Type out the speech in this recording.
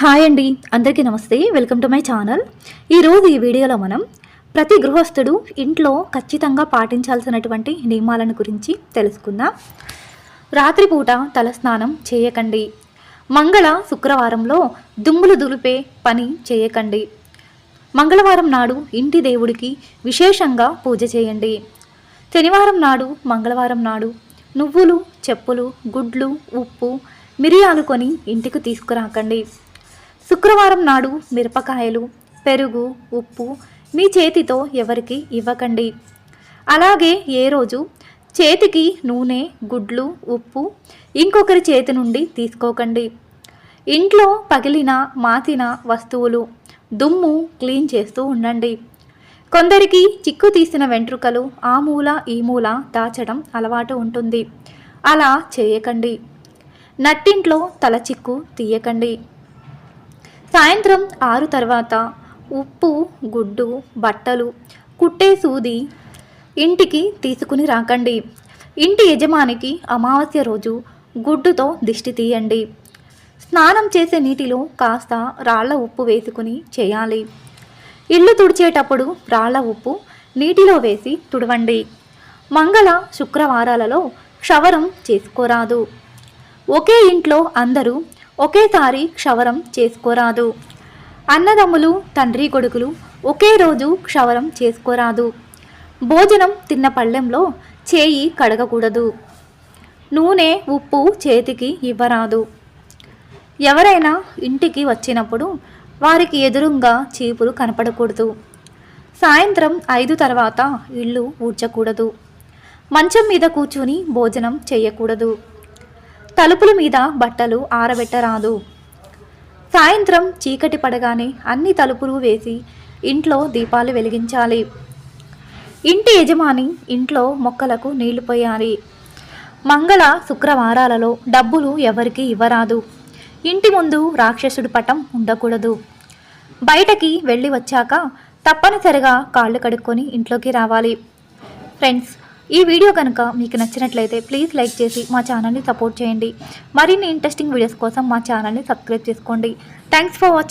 Hi అండి. అందరికీ నమస్తే. Welcome to my channel. ఈరోజు ఈ వీడియోలో మనం ప్రతి గృహస్థుడు ఇంట్లో ఖచ్చితంగా పాటించాల్సినటువంటి నియమాలను గురించి తెలుసుకుందాం. రాత్రిపూట తలస్నానం చేయకండి. మంగళ శుక్రవారంలో దుమ్ములు దులిపే పని చేయకండి. మంగళవారం నాడు ఇంటి దేవుడికి విశేషంగా పూజ చేయండి. శనివారం నాడు మంగళవారం నాడు నువ్వులు చెప్పులు గుడ్లు ఉప్పు మిరియాలు కొని ఇంటికి తీసుకురాకండి. శుక్రవారం నాడు మిరపకాయలు పెరుగు ఉప్పు మీ చేతితో ఎవరికి ఇవ్వకండి. అలాగే ఏ రోజు చేతికి నూనె గుడ్లు ఉప్పు ఇంకొకరి చేతి నుండి తీసుకోకండి. ఇంట్లో పగిలిన మాతిన వస్తువులు దుమ్ము క్లీన్ చేస్తూ ఉండండి. కొందరికి చిక్కు తీసిన వెంట్రుకలు ఆ మూల ఈ మూల దాచడం అలవాటు ఉంటుంది. అలా చేయకండి. నట్టింట్లో తల చిక్కు తీయకండి. సాయంత్రం ఆరు తర్వాత ఉప్పు గుడ్డు బట్టలు కుట్టే సూది ఇంటికి తీసుకుని రాకండి. ఇంటి యజమానికి అమావాస్య రోజు గుడ్డుతో దిష్టి తీయండి. స్నానం చేసే నీటిలో కాస్త రాళ్ళ ఉప్పు వేసుకుని చేయాలి. ఇల్లు తుడిచేటప్పుడు రాళ్ళ ఉప్పు నీటిలో వేసి తుడవండి. మంగళ శుక్రవారాలలో క్షవరం చేసుకోరాదు. ఒకే ఇంట్లో అందరూ ఒకేసారి క్షవరం చేసుకోరాదు. అన్నదమ్ములు తండ్రి కొడుకులు ఒకే రోజు క్షవరం చేసుకోరాదు. భోజనం తిన్న పళ్ళెంలో చేయి కడగకూడదు. నూనె ఉప్పు చేతికి ఇవ్వరాదు. ఎవరైనా ఇంటికి వచ్చినప్పుడు వారికి ఎదురుగా చీపులు కనపడకూడదు. సాయంత్రం ఐదు తర్వాత ఇల్లు ఊడ్చకూడదు. మంచం మీద కూర్చుని భోజనం చేయకూడదు. తలుపుల మీద బట్టలు ఆరబెట్టరాదు. సాయంత్రం చీకటి పడగానే అన్ని తలుపులు వేసి ఇంట్లో దీపాలు వెలిగించాలి. ఇంటి యజమాని ఇంట్లో మొక్కలకు నీళ్ళు పోయాలి. మంగళ శుక్రవారాలలో డబ్బులు ఎవరికి ఇవ్వరాదు. ఇంటి ముందు రాక్షసుడి పటం ఉండకూడదు. బయటకి వెళ్ళి వచ్చాక తప్పనిసరిగా కాళ్ళు కడుక్కొని ఇంట్లోకి రావాలి. ఫ్రెండ్స్ ఈ వీడియో కనుక మీకు నచ్చినట్లయితే ప్లీజ్ లైక్ చేసి మా ఛానల్ని సపోర్ట్ చేయండి. మరిన్ని ఇంట్రెస్టింగ్ వీడియోస్ కోసం మా ఛానల్ని సబ్స్క్రైబ్ చేసుకోండి. Thanks for watching